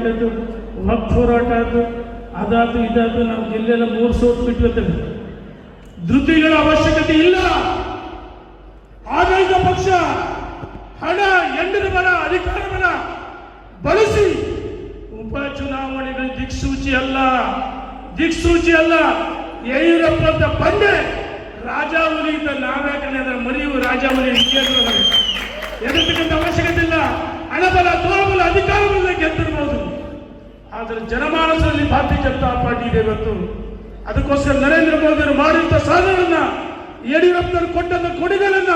ಮಾಡಿದ್ದು ವಕ್ ಹೋರಾಟ ಆದ್ದು ಅದಾತು ಇದಾತು ನಾವು ಜಿಲ್ಲೆಲ್ಲ ಮೂರು ಸೋತು ಬಿಟ್ಟಿರ್ತೇವೆ. ಧೃತಿಗಳ ಅವಶ್ಯಕತೆ ಇಲ್ಲ. ಆಡಳಿತ ಪಕ್ಷ ಹಣ ಎಂಡಿನ ಬಲ, ಅಧಿಕಾರ ಬಲ ಬಳಸಿ ಉಪ ಚುನಾವಣೆಗಳ ದಿಕ್ಸೂಚಿ ಅಲ್ಲ. ದಿಕ್ಸೂಚಿ ಅಲ್ಲ. ಯಡಿಯೂರಪ್ಪ ಅಂತ ಬಂದೆ ರಾಜಾವಲಿ ಅಂತ ನಾವ್ಯಾಕನೆ ಅದರ ಮರಿಯು ರಾಜಾವಲಿ ಎದುರ್ತಕ್ಕಂಥ ಅವಶ್ಯಕತೆ ಇಲ್ಲ. ಹಣಬಲ ತೋಳಬಲ ಅಧಿಕಾರ ಬಲ ಗೆದ್ದಿರಬಹುದು ಆದರೆ ಜನಮಾನಸದಲ್ಲಿ ಭಾರತೀಯ ಜನತಾ ಪಾರ್ಟಿ ಇದೆ ಇವತ್ತು. ಅದಕ್ಕೋಸ್ಕರ ನರೇಂದ್ರ ಮೋದಿ ಅವರು ಮಾಡಿದಂಥ ಸಾಧನೆಗಳನ್ನ ಯಡಿಯೂರಪ್ಪನವರು ಕೊಟ್ಟಂತ ಕೊಡುಗೆಗಳನ್ನ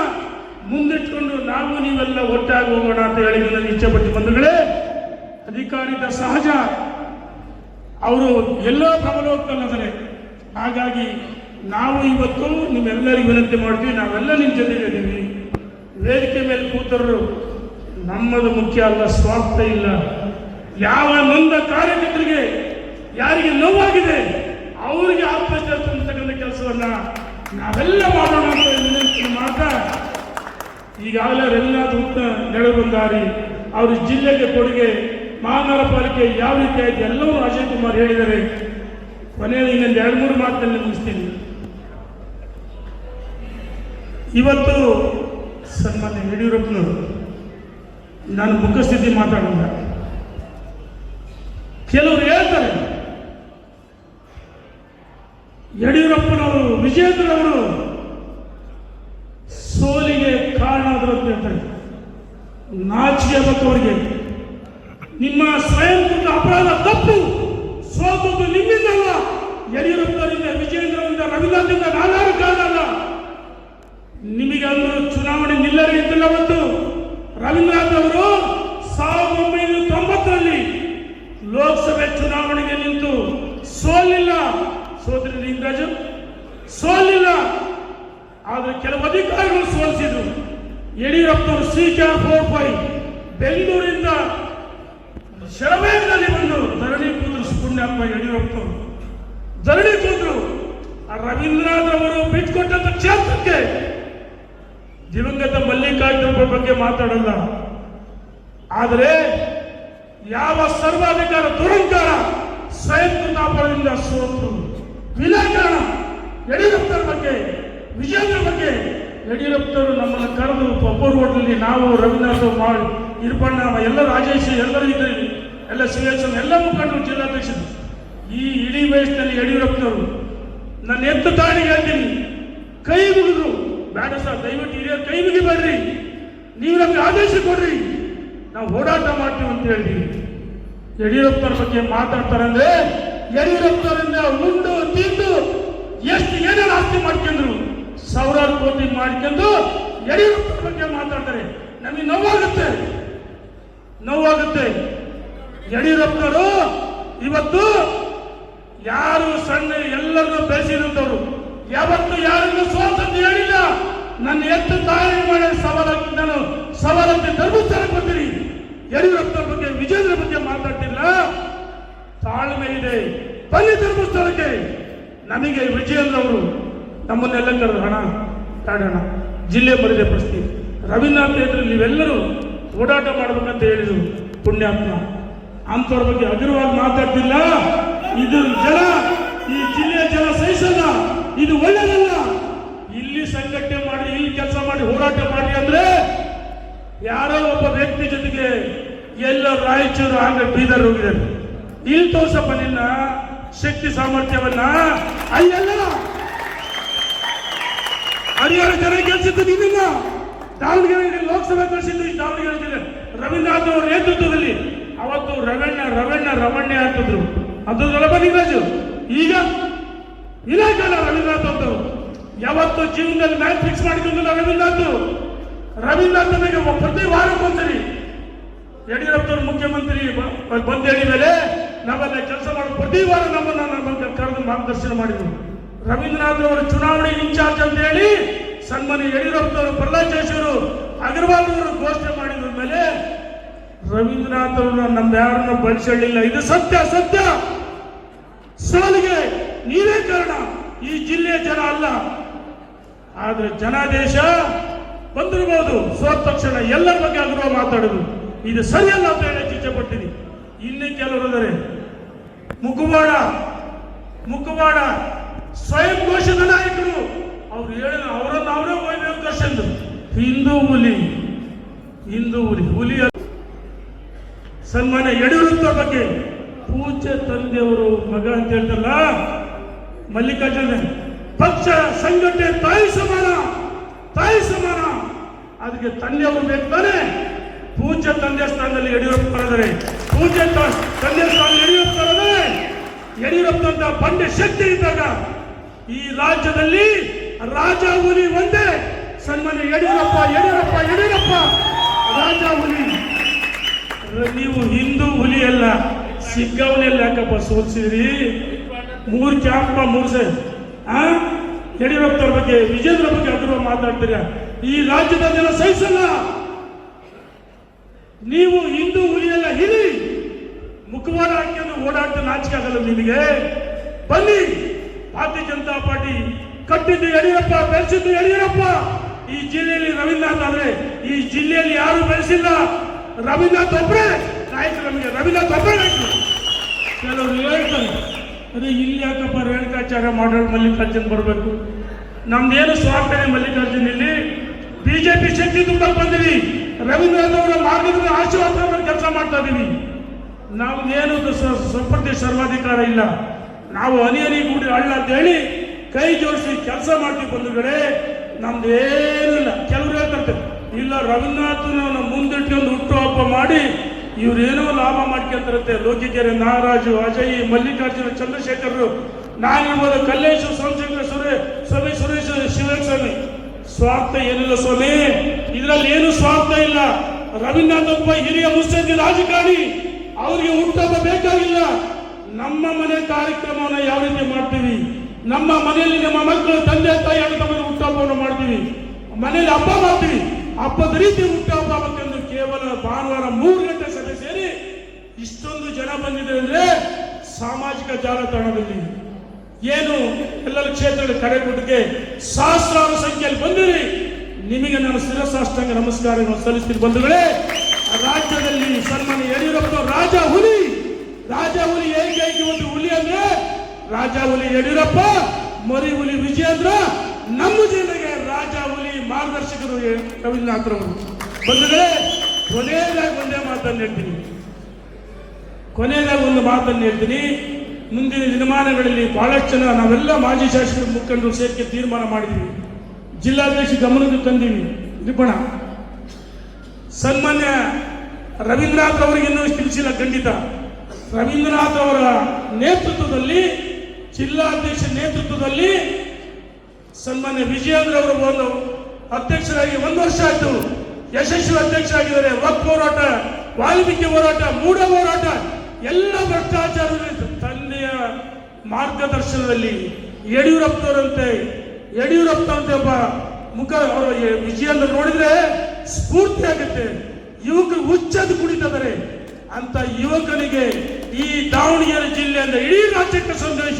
ಮುಂದಿಟ್ಕೊಂಡು ನಾವು ನೀವೆಲ್ಲ ಒಟ್ಟಾಗಿ ಹೋಗೋಣ ಅಂತ ಹೇಳಿ ನನ್ನ ಇಚ್ಛೆ ಪಟ್ಟು ಬಂಧುಗಳೇ, ಅಧಿಕಾರಿದ ಸಹಜ ಅವರು ಎಲ್ಲೋ ಪ್ರಬಲೋತ್ಪನ್ನದರೆ ಹಾಗಾಗಿ ನಾವು ಇವತ್ತು ನಿಮ್ಮೆಲ್ಲರಿಗೂ ವಿನಂತಿ ಮಾಡ್ತೀವಿ, ನಾವೆಲ್ಲ ನಿಮ್ಮ ಜೊತೆಗೆ ಇದ್ದೀವಿ. ವೇದಿಕೆ ಮೇಲೆ ಕೂತರು ನಮ್ಮದು ಮುಖ್ಯ ಅಲ್ಲ, ಸ್ವಾರ್ಥ ಇಲ್ಲ. ಯಾವ ನೊಂದ ಕಾರ್ಯಕರ್ತರಿಗೆ ಯಾರಿಗೆ ನೋವಾಗಿದೆ, ಅವರಿಗೆ ಆತ್ಮಹತ್ಯೆ ಕೆಲಸವನ್ನ ನಾವೆಲ್ಲ ಮಾಡೋಣ ಅಂತ ಮಾಡ್ತಾ ಈಗಾಗಲೇ ಅವರೆಲ್ಲ ಉತ್ತ ನಡೆದು ಬಂದಾರಿ ಅವ್ರ ಜಿಲ್ಲೆಗೆ ಕೊಡುಗೆ, ಮಹಾನಗರ ಪಾಲಿಕೆ ಯಾವ ರೀತಿ ಆಯ್ತು ಎಲ್ಲವೂ ಅಜಯ್ ಕುಮಾರ್ ಹೇಳಿದ್ದಾರೆ. ಕೊನೆಯಲ್ಲಿ ಇನ್ನೊಂದು ಎರಡು ಮೂರು ಮಾತಲ್ಲಿ ಮುಗಿಸ್ತೀನಿ. ಇವತ್ತು ಸನ್ಮಾನ್ಯ ಯಡಿಯೂರಪ್ಪನವರು ನಾನು ಮುಖಸ್ಥಿತಿ ಮಾತಾಡೋಣ. ಕೆಲವರು ಹೇಳ್ತಾರೆ, ಯಡಿಯೂರಪ್ಪನವರು ವಿಜೇಂದ್ರವರು ಸೋಲಿಗೆ ಕಾರಣ ಆದರು ಅಂತ ಹೇಳ್ತಾರೆ ನಾಚಿಕೆ ಅವರಿಗೆ. ನಿಮ್ಮ ಸ್ವಯಂಕೃತ ಅಪರಾಧ ತಪ್ಪು. ಸೋತದ್ದು ನಿಮ್ಮಿಂದಲ್ಲ. ಯಡಿಯೂರಪ್ಪನವರಿಂದ ವಿಜಯೇಂದ್ರರಿಂದ ರವಿದಾಸರಿಂದ ನಾನಾರು ಕಾರಣ ಅಲ್ಲ ನಿಮಗೆ ಅಂದು ಚುನಾವಣೆ ನಿಲ್ಲರಿಗಿದ್ದಿಲ್ಲ ಅವತ್ತು ರವೀಂದ್ರನಾಥ್ ಅವರು ಸಾವಿರದ ಒಂಬೈನೂರ ತೊಂಬತ್ತರಲ್ಲಿ ಲೋಕಸಭೆ ಚುನಾವಣೆಗೆ ನಿಂತು ಸೋಲಿಲ್ಲ ಸೋದರಿ ಲಿಂಗರಾಜು ಸೋಲಿಲ್ಲ. ಆದರೆ ಕೆಲವು ಅಧಿಕಾರಿಗಳು ಸೋಲಿಸಿದ್ರು. ಯಡಿಯೂರಪ್ಪನವರು ಸಿ ಕೆ ಫೋರ್ ಫೈವ್ ಬೆಂಗಳೂರಿಂದ ಶರವೇಗದಲ್ಲಿ ಬಂದು ಧರಣಿ ಕೂತರು ಪುಣ್ಯಪ್ಪ ಯಡಿಯೂರಪ್ಪನವರು. ಧರಣಿ ಆ ರವೀಂದ್ರನಾಥ್ ಅವರು ಬಿಟ್ಕೊಟ್ಟಂತ ಕ್ಷೇತ್ರಕ್ಕೆ ದಿವಂಗತ ಮಲ್ಲಿಕಾರ್ಜುನ ಬಗ್ಗೆ ಮಾತಾಡಲ್ಲ. ಆದರೆ ಯಾವ ಸರ್ವಾಧಿಕಾರ ದುರಂಕಾರ ಸ್ವಯಂ ಅಪರಾಧದಿಂದ ಸೋತರು. ವಿನಾಕಾರಣ ಯಡಿಯೂರಪ್ಪರ ಬಗ್ಗೆ ವಿಜಯೇಂದ್ರ ಬಗ್ಗೆ ಯಡಿಯೂರಪ್ಪನವರು ನಮ್ಮನ್ನು ಕರೆದು ಒಬ್ಬರು ಹೋಟ್ಲಲ್ಲಿ ನಾವು ರವೀಂದ್ರನಾಥ್ ಮಾಡಿ ಇರ್ಪಣ್ಣ ಎಲ್ಲ ರಾಜೇಶ್ ಎಲ್ಲರೂ ಇದ್ದರು ಎಲ್ಲ ಸಿ ಎಸ್, ಎಲ್ಲ ಮುಖಂಡರು, ಜಿಲ್ಲಾಧ್ಯಕ್ಷರು, ಈ ಇಡೀ ವಯಸ್ಸಿನಲ್ಲಿ ಯಡಿಯೂರಪ್ಪನವರು ನನ್ನ ಎತ್ತು ತಾಳಿ ಹೇಳ್ತೀನಿ. ಕೈ ಮುಗಿದ್ರು. ಬೇಡ ಸರ್, ದಯವಿಟ್ಟು ಹಿರಿಯರು ಕೈ ಮುಗಿಬೇಡ್ರಿ ನೀವು ನಮಗೆ ಆದೇಶ ಕೊಡ್ರಿ. ನಾವು ಹೋರಾಟ ಮಾಡ್ತೀವಿ ಅಂತ ಹೇಳಿ ಯಡಿಯೂರಪ್ಪನವ್ರ ಬಗ್ಗೆ ಮಾತಾಡ್ತಾರೆ ಯಡಿಯೂರಪ್ಪನವರಿಂದ ಉಂಡು ತಿಂದು ಎಷ್ಟು ಏನೇನು ಆಸ್ತಿ ಮಾಡ್ಕೊಂಡ್ರು? ಸಾವಿರಾರು ಕೋಟಿ ಮಾಡ್ಕೊಂಡು ಯಡಿಯೂರಪ್ಪರ ಬಗ್ಗೆ ಮಾತಾಡ್ತಾರೆ. ನಮಗೆ ನೋವಾಗುತ್ತೆ. ನೋವಾಗುತ್ತೆ. ಯಡಿಯೂರಪ್ಪರು ಇವತ್ತು ಯಾರು ಸಣ್ಣ ಎಲ್ಲರನ್ನು ಬೆಳೆಸಿದಂಥವ್ರು. ಯಾವತ್ತು ಯಾರನ್ನು ಸ್ವಾತಂತ್ರ್ಯ ಹೇಳಿಲ್ಲ. ನನ್ನ ಎತ್ತು ತಾಯಿ ಮಾಡಿ ಸವಾಲಕ್ಕೆ ನಾನು ಸವಾಲಕ್ಕೆ ಧರ್ಮಸ್ಥಳಕ್ಕೆ ಬಂದಿರಿ ಯಡಿಯೂರಪ್ಪನ ಬಗ್ಗೆ ವಿಜೇಂದ್ರ ಬಗ್ಗೆ ಮಾತಾಡ್ತಿಲ್ಲ ತಾಳ್ಮೆ ಇದೆ ಬನ್ನಿ ಧರ್ಮಸ್ಥಳಕ್ಕೆ ನಮಗೆ ವಿಜಯಂದವರು ನಮ್ಮನ್ನೆಲ್ಲ ಕರೆದು ಹಣ ಕಾಡೋಣ. ಜಿಲ್ಲೆ ಬರಿದೆ ಪ್ರಶ್ನೆ. ರವೀಂದ್ರನಾಥ್ ಎದುರು ನೀವೆಲ್ಲರೂ ಓಡಾಟ ಮಾಡ್ಬೇಕಂತ ಹೇಳಿದರು ಪುಣ್ಯಾತ್ಮ. ಅಂಥವ್ರ ಬಗ್ಗೆ ಹಗುರವಾಗಿ ಮಾತಾಡ್ತಿಲ್ಲ. ಇದು ಜನ, ಈ ಜಿಲ್ಲೆಯ ಜನ ಸಹಿಸಲ್ಲ. ಇದು ಒಳ್ಳೆಯದಲ್ಲ ಇಲ್ಲಿ ಸಂಘಟನೆ ಮಾಡಿ, ಇಲ್ಲಿ ಕೆಲಸ ಮಾಡಿ, ಹೋರಾಟ ಮಾಡಿ ಅಂದ್ರೆ ಯಾರೋ ಒಬ್ಬ ವ್ಯಕ್ತಿ ಜೊತೆಗೆ ಎಲ್ಲ ರಾಯಚೂರು ಹಾಗೆ ಬೀದರ್ ಹೋಗಿದ್ದಾರೆ. ಇಲ್ಲಿ ತೋರ್ಸಪ್ಪ ನಿನ್ನ ಶಕ್ತಿ ಸಾಮರ್ಥ್ಯವನ್ನ. ಅಲ್ಲೆಲ್ಲ ಹರಿಹರ ಜನ ಗೆಲ್ಸಿದ್ದು ನಿನ್ನ ದಾವಣಗೆರೆ ಲೋಕಸಭೆ ಕಳಿಸಿದ್ದು ದಾವಣಗೆರೆ ಜಿಲ್ಲೆ ರವೀಂದ್ರನಾಥ್ ಅವರ ನೇತೃತ್ವದಲ್ಲಿ. ಅವತ್ತು ರವಣ್ಣ ರವಣ್ಣ ರವಣ್ಯ ಅಂತಿದ್ರು ಅಂಥದ್ದಲ್ಲ ನೀರಾಜು ಈಗ ಇಲಾಖೆಲ್ಲ ರವೀಂದ್ರನಾಥ್ ಅಂತ. ಯಾವತ್ತು ಜೀವನದಲ್ಲಿ ಮ್ಯಾಚ್ ಫಿಕ್ಸ್ ಮಾಡಿಕೊಂಡಿಲ್ಲ ರವೀಂದ್ರನಾಥ್. ರವೀಂದ್ರನಾಥ್ ನನಗೆ ಪ್ರತಿ ವಾರಕ್ಕೊಂದ್ಸರಿ. ಯಡಿಯೂರಪ್ಪನವರು ಮುಖ್ಯಮಂತ್ರಿ ಬಂದು ಮೇಲೆ ನಾವೆಲ್ಲ ಕೆಲಸ ಮಾಡಿ ಪ್ರತಿ ವಾರ ನಮ್ಮನ್ನ ನಮ್ಮನ್ನು ಕರೆದು ಮಾರ್ಗದರ್ಶನ ಮಾಡಿದ್ರು. ರವೀಂದ್ರನಾಥ್ ಅವರು ಚುನಾವಣೆ ಇನ್ಚಾರ್ಜ್ ಅಂತ ಹೇಳಿ ಸನ್ಮಾನ್ಯ ಯಡಿಯೂರಪ್ಪನವರು, ಪ್ರಹ್ಲಾದ್ ಜೋಶಿ ಅವರು, ಅಗರ್ವಾಲ್ ಅವರು ಘೋಷಣೆ ಮಾಡಿದ ಮೇಲೆ ರವೀಂದ್ರನಾಥ್ ಅವರು ನಮ್ಮ ಯಾರನ್ನ ಬಳಸಲಿಲ್ಲ ಇದು ಸತ್ಯ ಸತ್ಯ. ಸೋಲಿಗೆ ನೀವೇ ಕಾರಣ. ಈ ಜಿಲ್ಲೆಯ ಜನ ಅಲ್ಲ. ಆದ್ರೆ ಜನಾದೇಶ ಬಂದಿರಬಹುದು. ಸೋತ ತಕ್ಷಣ ಎಲ್ಲರ ಬಗ್ಗೆ ಅಗ್ರಹ ಮಾತಾಡೋದು. ಇದು ಸರಿಯಲ್ಲ ಅಂತ ಹೇಳಿ ಚಿಚ್ಚೆ ಪಡ್ತೀನಿ ಇನ್ನೇ ಕೆಲವರು ಮುಖವಾಡ ಮುಖವಾಡ ಸ್ವಯಂ ಘೋಷಿತ ನಾಯಕರು, ಅವ್ರು ಹೇಳಿ ಅವರನ್ನು ಅವರೇ ಒಯ್ಬೇಕು ಕರ್ಸಂದು ಹಿಂದೂ ಹುಲಿ ಹಿಂದೂ ಹುಲಿ ಹುಲಿಯ ಸನ್ಮಾನ ಯಡಿಯೂರಪ್ಪ ಬಗ್ಗೆ ಪೂಜೆ ತಂದೆಯವರು ಮಗ ಅಂತ ಹೇಳ್ತಾರಲ್ಲ, ಮಲ್ಲಿಕಾರ್ಜುನ ಪಕ್ಷ, ಸಂಘಟನೆ ತಾಯಿ ಸಮಾನ ತಾಯಿ ಸಮಾನ. ಅದಕ್ಕೆ ತಂದೆಯವರು ಬೇಕಾನೆ ಪೂಜೆ ತಂದೆ ಸ್ಥಾನದಲ್ಲಿ ಯಡಿಯೂರಪ್ಪ ಪೂಜೆ ತಂದೆ ಸ್ಥಾನ ಯಡಿಯೂರಪ್ಪ ಬರೆದರೆ ಯಡಿಯೂರಪ್ಪ ಅಂತ ಬಂಡೆ ಶಕ್ತಿ ಇದ್ದಾಗ ಈ ರಾಜ್ಯದಲ್ಲಿ ರಾಜ ಹುಲಿ ಒಂದೇ. ಸನ್ಮಾನ್ಯ ಯಡಿಯೂರಪ್ಪ ಯಡಿಯೂರಪ್ಪ ಯಡಿಯೂರಪ್ಪ. ರಾಜ ಹುಲಿ. ನೀವು ಹಿಂದೂ ಹುಲಿ ಅಲ್ಲ ಸಿಗ್ಗವನೆಲ್ಲ ಯಾಕಪ್ಪ ಸೋಲ್ಸಿದ್ರಿ. ಮೂರ್ ಕ್ಯಾಂಪ ಮೂರ್ಸೆ. ಆ? ಯಡಿಯೂರಪ್ಪನವ್ರ ಬಗ್ಗೆ, ವಿಜೇಂದ್ರ ಬಗ್ಗೆ ಅದ್ರ ಮಾತಾಡ್ತೀರ? ಈ ರಾಜ್ಯದ ಜನ ಸಹಿಸಲ್ಲ. ನೀವು ಹಿಂದೂ ಹುಲಿಯಲ್ಲ ಹಿರಿ. ಓಡಾಡ್ತಾ ನಾಚಿಕೆ ಆಗಲ್ಲ ನಿಮಗೆ ಬನ್ನಿ, ಭಾರತೀಯ ಜನತಾ ಪಾರ್ಟಿ ಕಟ್ಟಿದ್ದು ಯಡಿಯೂರಪ್ಪ, ಬೆಳೆಸಿದ್ದು ಯಡಿಯೂರಪ್ಪ. ಈ ಜಿಲ್ಲೆಯಲ್ಲಿ ರವೀಂದ್ರನಾಥ್ ಆದ್ರೆ, ಈ ಜಿಲ್ಲೆಯಲ್ಲಿ ಯಾರು ಬೆಳೆಸಿಲ್ಲ. ರವೀಂದ್ರನಾಥ್ ಒಬ್ಬರೇ ನಾಯಕರು ನಮಗೆ. ರವೀಂದ್ರನಾಥ್ ಒಬ್ಬರೇ ನಾಯಕರು. ಕೆಲವರು ಹೇಳ್ತಾರೆ, ಅದೇ ಇಲ್ಲಿ ಯಾಕಪ್ಪ ರೇಣುಕಾಚಾರ್ಯ ಮಾಡೋರು ಮಲ್ಲಿಕಾರ್ಜುನ್ ಬರಬೇಕು? ನಮ್ದೇನು ಸ್ವಾರ್ಥನೆ ಮಲ್ಲಿಕಾರ್ಜುನ್ ಇಲ್ಲಿ? ಬಿಜೆಪಿ ಶಕ್ತಿ ತುಂಬಕ್ಕೆ ಬಂದಿವಿ ರವೀಂದ್ರನಾಥ್ ಅವರ ಮಾರ್ಗದಲ್ಲಿ ಆಶೀರ್ವಾದ ಕೆಲಸ ಮಾಡ್ತಾ ಇದೀವಿ ನಮ್ಗೇನು ಏನು ಸಂಪತ್ತಿ ಸರ್ವಾಧಿಕಾರ ಇಲ್ಲ. ನಾವು ಹನಿ ಹನಿ ಕೂಡಿ ಹಳ್ಳ ಅಂತ ಹೇಳಿ ಕೈ ಜೋಡಿಸಿ ಕೆಲಸ ಮಾಡ್ತೀವಿ ಬಂಧುಗಳೇ. ನಮ್ದು ಏನಿಲ್ಲ ಕೆಲವ್ರು ಹೇಳ್ತಾರೆ, ಇಲ್ಲ ರವೀಂದ್ರನಾಥನ ಮುಂದಿಟ್ಕೊಂಡು ಹುಟ್ಟುಹಬ್ಬ ಮಾಡಿ ಇವ್ರೇನೋ ಲಾಭ ಮಾಡ್ಕೊಂತಾರಂತೆ. ಲೋಕಿಕೆರೆ ನಾಗರಾಜು, ಅಜಯ್, ಮಲ್ಲಿಕಾರ್ಜುನ, ಚಂದ್ರಶೇಖರರು. ನಾನಿರ್ಬೋದು ಕಲ್ಲೇಶು ಸೋಮಶೇಖರ ಸುರೇ ಸ್ವಾಮಿ ಸುರೇಶ್, ಶಿವಸ್ವಾಮಿ. ಸ್ವಾರ್ಥ ಏನಿಲ್ಲ ಸ್ವಾಮಿ. ಇದರಲ್ಲಿ ಏನು ಸ್ವಾರ್ಥ ಇಲ್ಲ. ರವೀಂದ್ರನಾಥ್ ಹಿರಿಯ ಮುತ್ಸದ್ದಿ ರಾಜಕಾರಣಿ. ಅವರಿಗೆ ಹುಟ್ಟುಹಬ್ಬ ಬೇಕಾಗಿಲ್ಲ. ನಮ್ಮ ಮನೆ ಕಾರ್ಯಕ್ರಮವನ್ನು ಯಾವ ರೀತಿ ಮಾಡ್ತೀವಿ? ನಮ್ಮ ಮನೆಯಲ್ಲಿ ನಮ್ಮ ಮಕ್ಕಳು ತಂದೆ ತಾಯಿ ಅಣ್ಣ ತಮ್ಮ ಹುಟ್ಟುಹಬ್ಬವನ್ನು ಮಾಡ್ತೀವಿ. ಮನೆಯಲ್ಲಿ ಹಬ್ಬ ಮಾಡ್ತೀವಿ. ಹಬ್ಬದ ರೀತಿ ಹುಟ್ಟಹಬ್ಬ ಕೇವಲ ಭಾನುವಾರ ಮೂರು ಗಂಟೆ ಸಭೆ ಸೇರಿ ಇಷ್ಟೊಂದು ಜನ ಬಂದಿದೆ ಅಂದ್ರೆ ಸಾಮಾಜಿಕ ಜಾಲತಾಣದಲ್ಲಿ. ಏನು ಎಲ್ಲ ಕ್ಷೇತ್ರಗಳ ಕೊಟ್ಟಿಗೆ ಸಹಸ್ರಾರು ಸಂಖ್ಯೆಯಲ್ಲಿ ಬಂದಿರಿ. ನಿಮಗೆ ನಾನು ಶಿರಸಾಷ್ಟಾಂಗ ನಮಸ್ಕಾರಗಳನ್ನು ಸಲ್ಲಿಸ್ತೀನಿ ಬಂಧುಗಳೇ. ರಾಜ್ಯದಲ್ಲಿ ಸನ್ಮಾನ್ಯ ಯಡಿಯೂರಪ್ಪ ರಾಜ ಹುಲಿ. ರಾಜ ಹುಲಿ ಏಕೈಕ ಒಂದು ಹುಲಿ ಅಂದ್ರೆ ರಾಜ ಹುಲಿ ಯಡಿಯೂರಪ್ಪ, ಮರಿ ಹುಲಿ ವಿಜಯೇಂದ್ರ. ನಮ್ಮ ಜಿಲ್ಲೆಗೆ ರಾಜ ಹುಲಿ ಮಾರ್ಗದರ್ಶಕರು ರವೀಂದ್ರನಾಥ್ರವರು ಬಂಧುಗಳೇ, ಕೊನೆಯದಾಗಿ ಒಂದೇ ಮಾತನ್ನು ಹೇಳ್ತೀನಿ. ಕೊನೆಯದಾಗಿ ಒಂದು ಮಾತನ್ನು ಹೇಳ್ತೀನಿ. ಮುಂದಿನ ದಿನಮಾನಗಳಲ್ಲಿ ಬಹಳಷ್ಟು ಜನ, ನಾವೆಲ್ಲ ಮಾಜಿ ಶಾಸಕರು, ಮುಖಂಡರು ಸೇರಿಕೆ ತೀರ್ಮಾನ ಮಾಡಿದ್ವಿ ಜಿಲ್ಲಾಧ್ಯಕ್ಷ ಗಮನಕ್ಕೆ ತಂದೀವಿ. ನಿಪುಣ ಸನ್ಮಾನ್ಯ ರವೀಂದ್ರನಾಥ್ ಅವರಿಗೆ ಇನ್ನೂ ತಿಳಿಸಿಲ್ಲ ಖಂಡಿತ. ರವೀಂದ್ರನಾಥ್ ಅವರ ನೇತೃತ್ವದಲ್ಲಿ ಜಿಲ್ಲಾಧ್ಯಕ್ಷ ನೇತೃತ್ವದಲ್ಲಿ ಸನ್ಮಾನ್ಯ ವಿಜಯೇಂದ್ರ ಅವರು ಒಂದು ಅಧ್ಯಕ್ಷರಾಗಿ ಒಂದು ವರ್ಷ ಆಯ್ತು. ಯಶಸ್ವಿ ಅಧ್ಯಕ್ಷರಾಗಿದ್ದಾರೆ. ವಕ್ ಹೋರಾಟ, ವಾಲ್ಮೀಕಿ ಹೋರಾಟ, ಮೂಢ ಹೋರಾಟ, ಎಲ್ಲ ಭ್ರಷ್ಟಾಚಾರದ ತಂದೆಯ ಮಾರ್ಗದರ್ಶನದಲ್ಲಿ ಯಡಿಯೂರಪ್ಪನವರಂತೆ, ಯಡಿಯೂರಪ್ಪನಂತೆ ಒಬ್ಬ ಮುಖ ಅವರು ವಿಜಯೇಂದ್ರ ನೋಡಿದ್ರೆ ಸ್ಫೂರ್ತಿ ಆಗುತ್ತೆ. ಯುವಕರು ಹುಚ್ಚದು ಕುಡಿತಿದ್ದಾರೆ ಅಂತ ಯುವಕನಿಗೆ ಈ ದಾವಣಗೆರೆ ಜಿಲ್ಲೆಯಿಂದ ಇಡೀ ರಾಜ್ಯಕ್ಕೆ ಸಂದೇಶ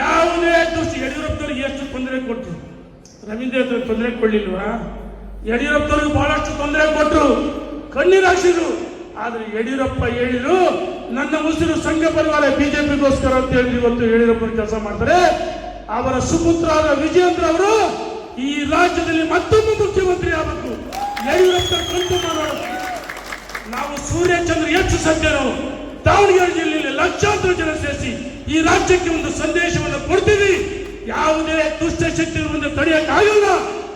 ಯಾವುದೇ ದೃಷ್ಟಿ ಯಡಿಯೂರಪ್ಪನವ್ರಿಗೆ ಎಷ್ಟು ತೊಂದರೆ ಕೊಟ್ಟರು ರವೀಂದ್ರ ತೊಂದರೆ ಕೊಡ್ಲಿಲ್ವಾ? ಯಡಿಯೂರಪ್ಪನವ್ರಿಗೆ ಬಹಳಷ್ಟು ತೊಂದರೆ ಕೊಟ್ಟರು ಕಣ್ಣೀರು ಹಾಕ್ಸಿದ್ರು. ಆದ್ರೆ ಯಡಿಯೂರಪ್ಪ ಹೇಳಿದ್ರು, ನನ್ನ ಉಸಿರು ಸಂಘ ಪರಿವಾರ ಬಿಜೆಪಿಗೋಸ್ಕರ ಅಂತ ಹೇಳಿ ಇವತ್ತು ಯಡಿಯೂರಪ್ಪನ ಕೆಲಸ ಮಾಡ್ತಾರೆ. ಅವರ ಸುಪುತ್ರ ವಿಜಯೇಂದ್ರ ಅವರು ಈ ರಾಜ್ಯದಲ್ಲಿ ಮತ್ತೊಮ್ಮೆ ಮುಖ್ಯಮಂತ್ರಿ ಆಗಬೇಕು. ಯಡಿಯೂರಪ್ಪ ಕಂಟು ಮಾಡೋಣ ನಾವು ಸೂರ್ಯಚಂದ್ರ ಹೆಚ್ಚು ಸಜ್ಜರು ದಾವಣಗೆರೆ ಜಿಲ್ಲೆಯಲ್ಲಿ ಲಕ್ಷಾಂತರ ಜನ ಸೇರಿಸಿ ಈ ರಾಜ್ಯಕ್ಕೆ ಒಂದು ಸಂದೇಶವನ್ನು ಕೊಡ್ತೀವಿ. ಯಾವುದೇ ದುಷ್ಟ ಮುಂದೆ ತಡೆಯಕ್ಕಾಗಲ್ಲ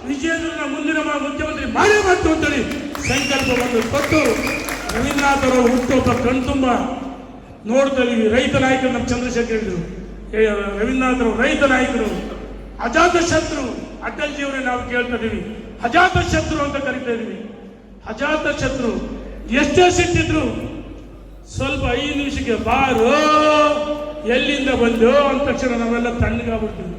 ವಿಜಯೇಂದ್ರನ ಮುಂದಿನ ಮುಖ್ಯಮಂತ್ರಿ ಮಾಡೇ ಮಾಡ್ತು ಅಂತೇಳಿ ಸಂಕಲ್ಪವನ್ನು ಕೊಟ್ಟು ರವೀಂದ್ರನಾಥ್ ಅವರು ಹುಟ್ಟುಹಬ್ಬ ಕಣ್ತುಂಬ ನೋಡ್ತಾ ಇದೀವಿ ರೈತ ನಾಯಕರು ನಮ್ಮ ಚಂದ್ರಶೇಖರ್ ಹೇಳಿದ್ರು ರವೀಂದ್ರನಾಥ್ ರೈತ ನಾಯಕರು, ಅಜಾತ ಶತ್ರು ಅಟಲ್ಜಿ ಅವರೇ ನಾವು ಕೇಳ್ತಾ ಅಜಾತ ಶತ್ರು ಅಂತ ಕರಿತಾ ಇದೀವಿ. ಅಜಾತ ಶತ್ರು ಎಷ್ಟೇ ಸಿಟ್ಟಿದ್ರು ಸ್ವಲ್ಪ ಐದು ನಿಮಿಷಕ್ಕೆ ಬಾರು, ಎಲ್ಲಿಂದ ಬಂದು ಅಂದ ತಕ್ಷಣ ನಾವೆಲ್ಲ ತಣ್ಣಗಾಗ್ಬಿಡ್ತೀವಿ.